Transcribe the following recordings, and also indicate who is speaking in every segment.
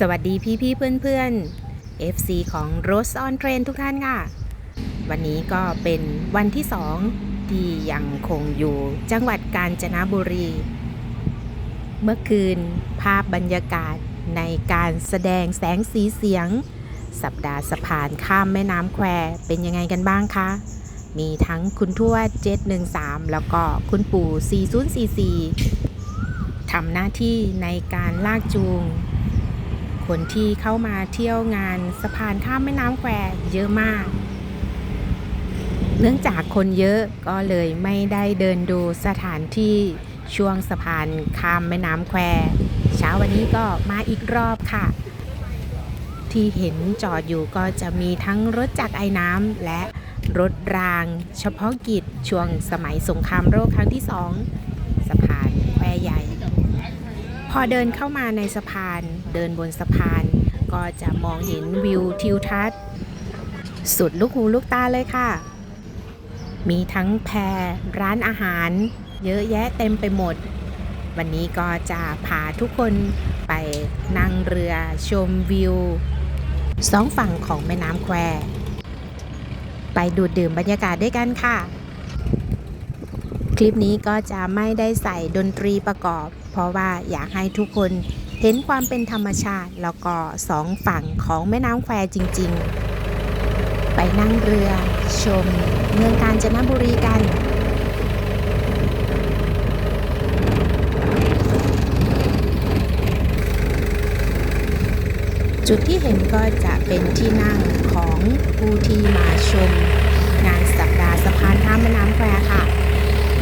Speaker 1: สวัสดีพี่พี่ๆเพื่อน FC ของ Rose on Train ทุกท่านค่ะ วันนี้ก็เป็นวันที่2ที่ยังคงอยู่จังหวัดกาญจนบุรี เมื่อคืนภาพบรรยากาศในการแสดงแสงสีเสียง สัปดาห์สะพานข้ามแม่น้ำแควเป็นยังไงกันบ้างคะ มีทั้งคุณทวด 713 แล้วก็คุณปู่ 4044ทำหน้าที่ในการลากจูง คนที่เข้ามาเที่ยวงานสะพานข้ามแม่น้ำแควเยอะมาก เนื่องจากคนเยอะก็เลยไม่ได้เดินดูสถานที่ช่วงสะพานข้ามแม่น้ำแควเช้าวันนี้ก็มาอีกรอบค่ะ ที่เห็นจอดอยู่ก็จะมีทั้งรถจักรไอ้น้ำและรถราง เฉพาะกิจช่วงสมัยสงครามโลกครั้งที่สองสะพานแควใหญ่ พอเดินเข้ามาในสะพาน เดินบนสะพาน ก็จะมองเห็นวิวทิวทัศน์ สุดลูกหูลูกตาเลยค่ะ มีทั้งแพรร้านอาหาร เยอะแยะเต็มไปหมด วันนี้ก็จะพาทุกคนไปนั่งเรือชมวิวสองฝั่งของแม่น้ำแคว ไปดูดดื่มบรรยากาศด้วยกันค่ะ คลิปนี้ก็จะไม่ได้ใส่ดนตรีประกอบ เพราะว่าอยากให้ทุกคนเห็นความเป็นธรรมชาติ แล้วก็สองฝั่งของแม่น้ำแควจริง ๆ ไปนั่งเรือชม เมืองกาญจนบุรีกันจุดที่เห็นก็จะเป็นที่นั่งของผู้ที่มาชม งานสัปดาห์สะพานข้ามแม่น้ำแควค่ะ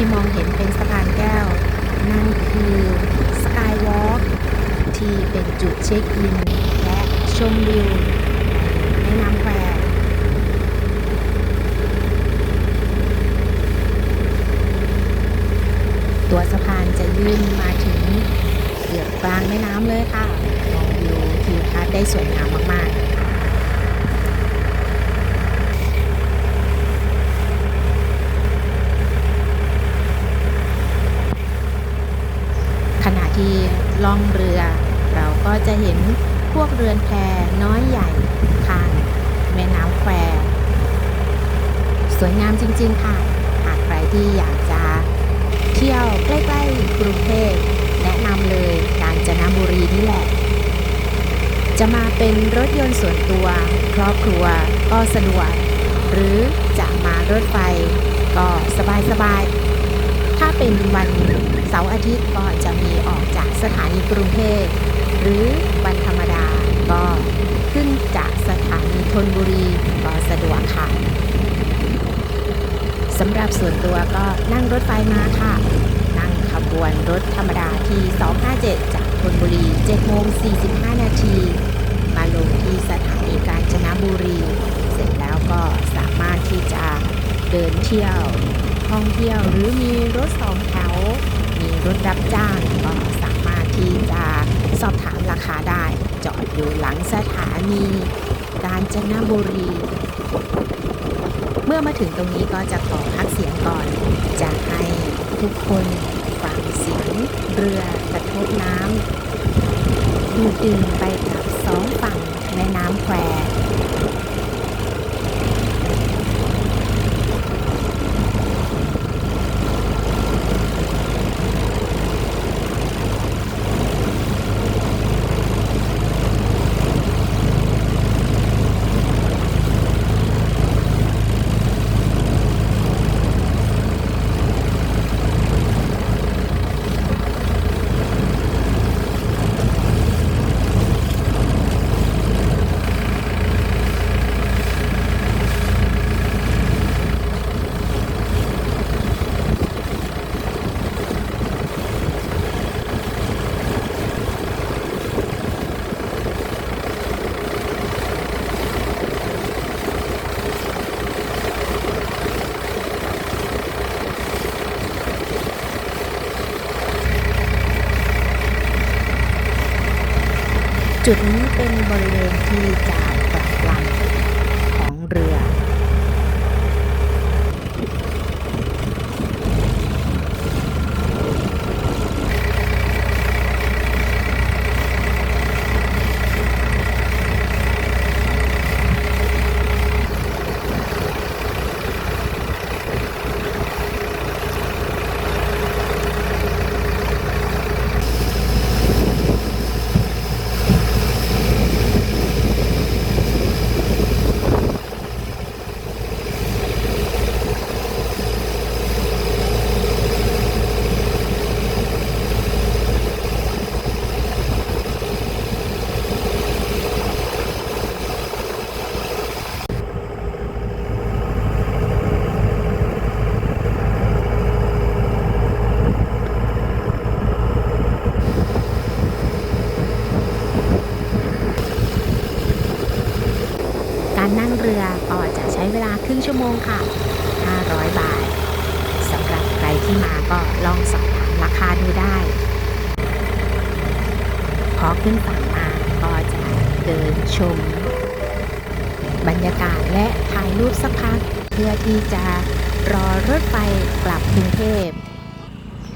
Speaker 1: ที่มองเห็นเป็นสะพานแก้ว นั่นคือสกายวอล์กที่เป็นจุดเช็คอิน และชมวิวแม่น้ำแควตัวสะพานจะยื่นมาถึงเกือบกลางแม่น้ำเลยค่ะ มองวิวทิวทัศน์ได้สวยงามมากๆ ขณะที่ ล่องเรือ เราก็จะเห็นพวกเรือนแพน้อยใหญ่ข้างแม่น้ำแควสวยงามจริง ๆ ค่ะ หากใครที่อยากจะเที่ยวใกล้ๆกรุงเทพแนะนำเลยกาญจนบุรีนี่แหละ จะมาเป็นรถยนต์ส่วนตัว ครอบครัวก็สะดวก หรือจะมารถไฟก็สบายๆ ถ้าเป็นวันเสาร์อาทิตย์ก็จะมีออกจากสถานีกรุงเทพหรือวันธรรมดาก็ขึ้นจากสถานีธนบุรีก็สะดวกค่ะสำหรับส่วนตัวก็นั่งรถไฟมาค่ะ นั่งขบวนรถธรรมดาที่ 257 จากธนบุรี7โมง45 นาที มาลงที่สถานีกาญจนบุรี เสร็จแล้วก็สามารถที่จะเดินเที่ยว ท่องเที่ยวหรือมีรถสองแถว มีรถรับจ้างก็สามารถที่จะสอบถามราคาได้ จอดอยู่หลังสถานีกาญจนบุรี เมื่อมาถึงตรงนี้ก็จะขอพักเสียงก่อน จะให้ทุกคนฟังเสียงเรือกระทบน้ำดูดื่นไปกับสองฝั่งแม่น้ำแคว จุดนี้เป็นบริเวณที่จะตกลำของเรือ การนั่งเรือก็จะใช้เวลาครึ่ งชั่วโมงค่ะ 500 บาทสำหรับใครที่มาก็ลองสอบถามราคาดูได้ พอขึ้นฝั่งมาก็จะเดินชม บรรยากาศและถ่ายรูปสักพัก เพื่อที่จะรอรถไฟกลับกรุงเทพ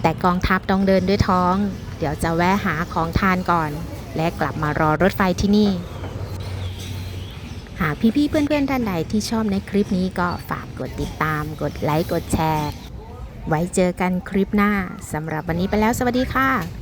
Speaker 1: แต่กองทัพต้องเดินด้วยท้อง เดี๋ยวจะแวะหาของทานก่อน และกลับมารอรถไฟที่นี่ หากพี่ๆเพื่อนๆท่านใดที่ชอบในคลิปนี้ก็ฝากกดติดตาม กดไลค์ กดแชร์ ไว้เจอกันคลิปหน้าสำหรับวันนี้ไปแล้วสวัสดีค่ะ